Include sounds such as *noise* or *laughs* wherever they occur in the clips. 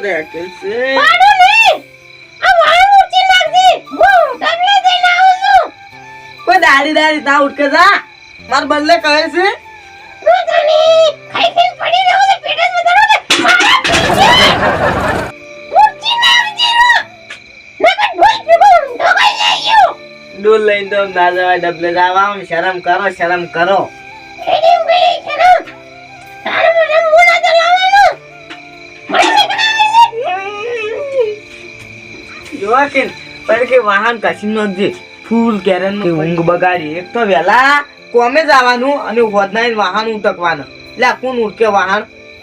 રાખે છે! દાડી દાડી તા ઉઠકે જા. માર બદલે કહે છે. દૂધની ખાઈ ખાઈ પડી રહ્યો છે પેટ જ વધારો મારા પીછે! ઊંચી નાખજે રો! નકર ઢોલ ભેગો ઢોકાઈ જાય ડોલ લઈને તો ના જવાય ડબલે જવા શરમ કરો શરમ કરો. જોવા કે પણ કે વાહન કસી નોખજે ફૂલ કેરનનું ઊંઘ બગાડી. એક તો વેલા કોમે જવાનું અને હોદના વાહન ઉટકવાનું. એટલે કોણ ઉટકે વાહન?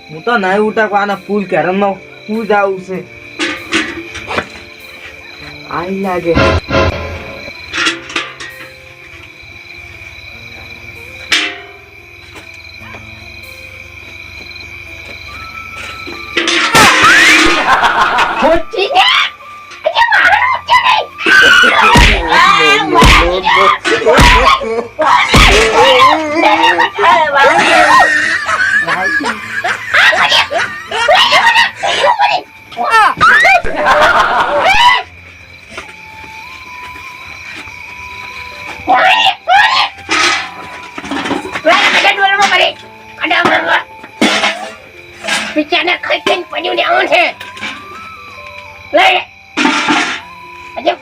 હું તો નહીં ઉટકવાના ફૂલ કેરનમાં હું જાવું છે. આઈ લાગે.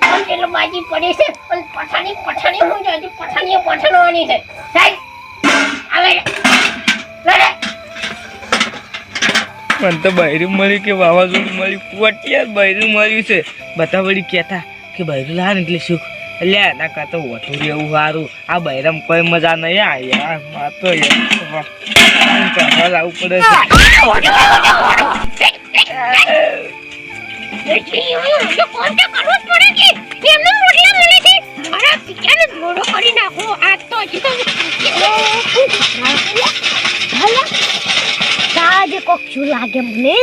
હજી બાજી પડી છે પણ પઠાણી પઠાણી હું જો હજી પઠાણીઓ પઠાણવાની છે. સાહેબ આવે લે. મને તો બૈરું મળ્યું કે વાવાઝોડું મળ્યું. પોટિયા બૈરું મળ્યું છે. બધા વળી કહેતા કે બૈરું લાવે ને એટલે સુખ એટલે એના કરતા વધુ રહેવું સારું. આ બૈરામ કોઈ મજા નહીં આ યાર માર તો કરવા લાવવું પડે છે. લાગે મને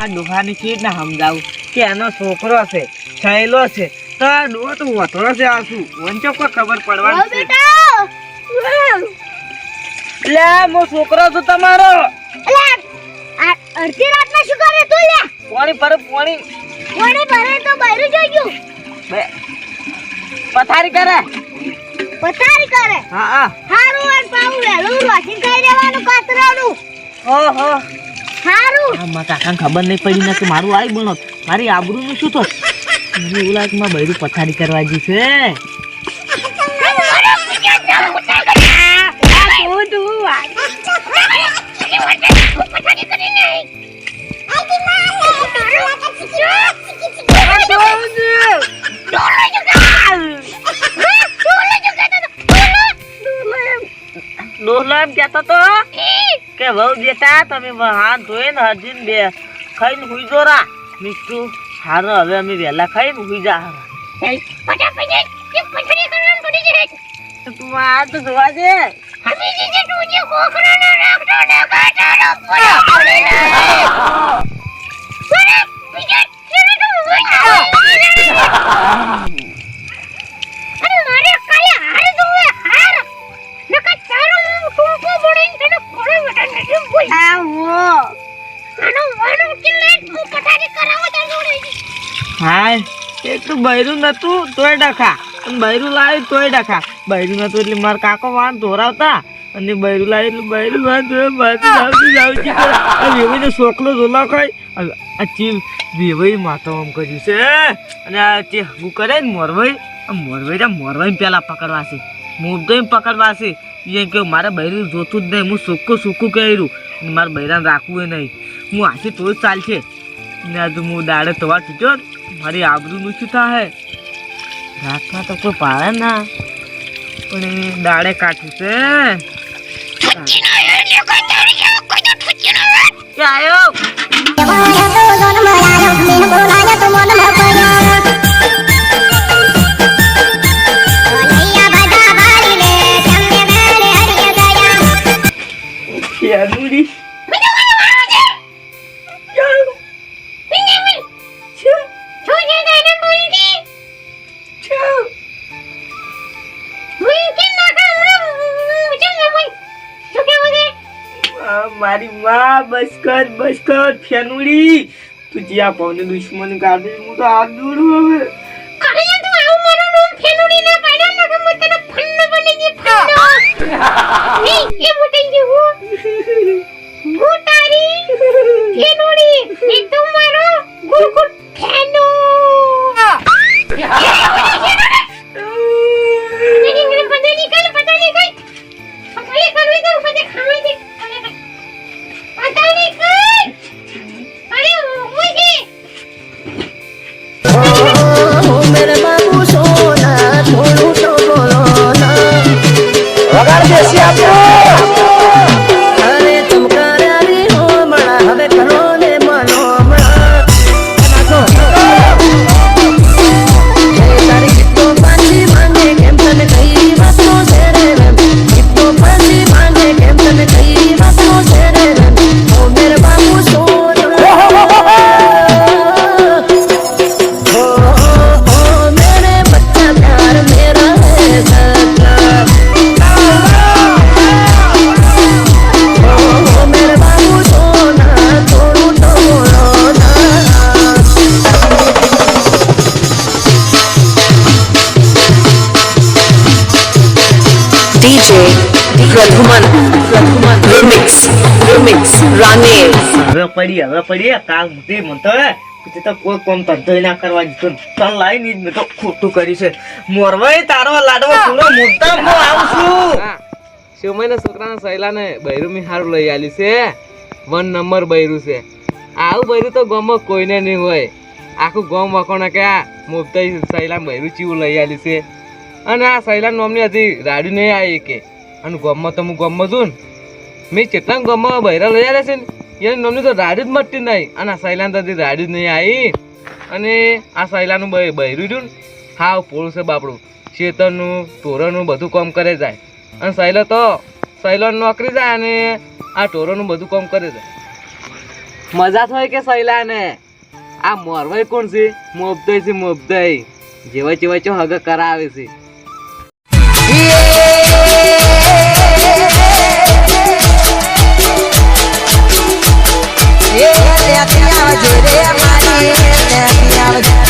આ ડોહાની ચીજ ના સમજાવું. કે એનો છોકરો છે થયેલો છે. તો આ ડોહો તો વથરો છે આ શું? વંચો કોઈ ખબર પડવાની છે? બેટા! લે મો છોકરો છું તમારો. લે આ અડધી રાતમાં શું કરે તું લે? પાણી પર પોણી. પાણી ભરે તો બહાર જઈ ગયું. બે. પથારી કરે. પથારી કરે? હા હા. હારું અને પાવું વેલું રોશી ખાઈ દેવાનું કાતરાનું. ઓહો. હારું. આ મા કાકા ખબર નહીં પડી ને કે મારું આઈ બનો મારી આબરૂનું શું થશે મને એવું કે બૈરું પથારી કરવા જી છે. ડોહલો એમ કહેતો તો કે વહુ બેટા, તમે હાથ ધોઈને હજીને બે ખાઈને હુઈ જોરા. મીઠું હારો હવે અમે વહેલા ખાઈને હુઈ જા. તું આ તો જોવા દે. હા તો બૈરું નતું, તોય ડખા. અને બૈરું લાવ્યું, તોય ડખા. બૈરું નતું એટલે મારા કાકો વાન ધોરાવતા. અને બૈરું લાવ્યું એટલે બૈરું વાન ધોરા માથું જાવતી જાવતી કરે આ ઝોલા ખાય. આ- ચીલ વેવાઈ માથા આમ કર્યું છે અને આ જે હું કરે ને મોરવાઈ, આ મોરવાઈ રા મોરવાઈ પહેલાં પકડવા છે. તો પકડવા છે. એ કે મારે બૈરું જોતું જ નહીં. હું સૂકું સૂકું કર્યું. મારે બૈરાને રાખવું નહીં. હું આથી તો જ ચાલશે. ને આજે હું દાડે તવા તૂટ્યો મારી આબરૂનું શું થાય રાતમાં તો કોઈ પાડે ના. પણ એ દાડે કાઠું છે. કે વાહ બસ કર બસ કર ફેનુડી. તું આ પવને દુશ્મન કાઢી હું તો હાથ દૂર હવે. અરે તું આવું મારો નામ ફેનુડી ના પાડ્યા લગા હું તને ફન્નો બની ગઈ ફન્નો. *laughs* એ એ ગઈ હું? હું તારી ફેનુડી *laughs* noche se habla. Radhuman Remix Remix Ranil હવે પડી હવે પડી કાલ મુતે મનતો હે તે તો કોઈ કોમ ધંધો ના કરવા દીધો. ચાલ લાઈ ની મેં તો ખોટું કરી છે. મોરવાય તારો લાડવો પૂરો મોટા હું આવું છું. શિવમયના છોકરાના સહેલાને બૈરું હારું લઈ આલી છે. વન નંબર બૈરું છે. આવું બૈરું તો ગામમાં કોઈને નહીં હોય. આખું ગામ વખોને કે આ સહેલા બૈરું ચીવું લઈ આલી છે. અને આ સહેલા નોમની હજી રાડ્યું નહીં આવી કે. અને ગમમાં તો હું ગમમાં છું ને. મેં કેટલા ગમમાં બૈરા લઈ આવ્યા છે ને. એની નોમની તો રાડ્યું જ મટતી નહીં. અને આ સહેલાને તો હજી રાડ્યું જ નહીં આવી. અને આ સૈલાનું બૈ, બૈરું રહ્યું ને. હાવ પોળું છે બાપડું. શેતરનું ટોરનું બધું કામ કરે જાય. અને સહેલો તો સહેલો નોકરી જાય અને આ ટોરોનું બધું કામ કરે જાય. મજા થાય કે સૈલાને. આ મોરવાઈ કોણ છે? મોબદાઈ છે મોબદાઈ જેવા જેવા ચો હગ કરાવે છે. ત્યાંથી આવજે રે મારી ત્યાંથી આવજે.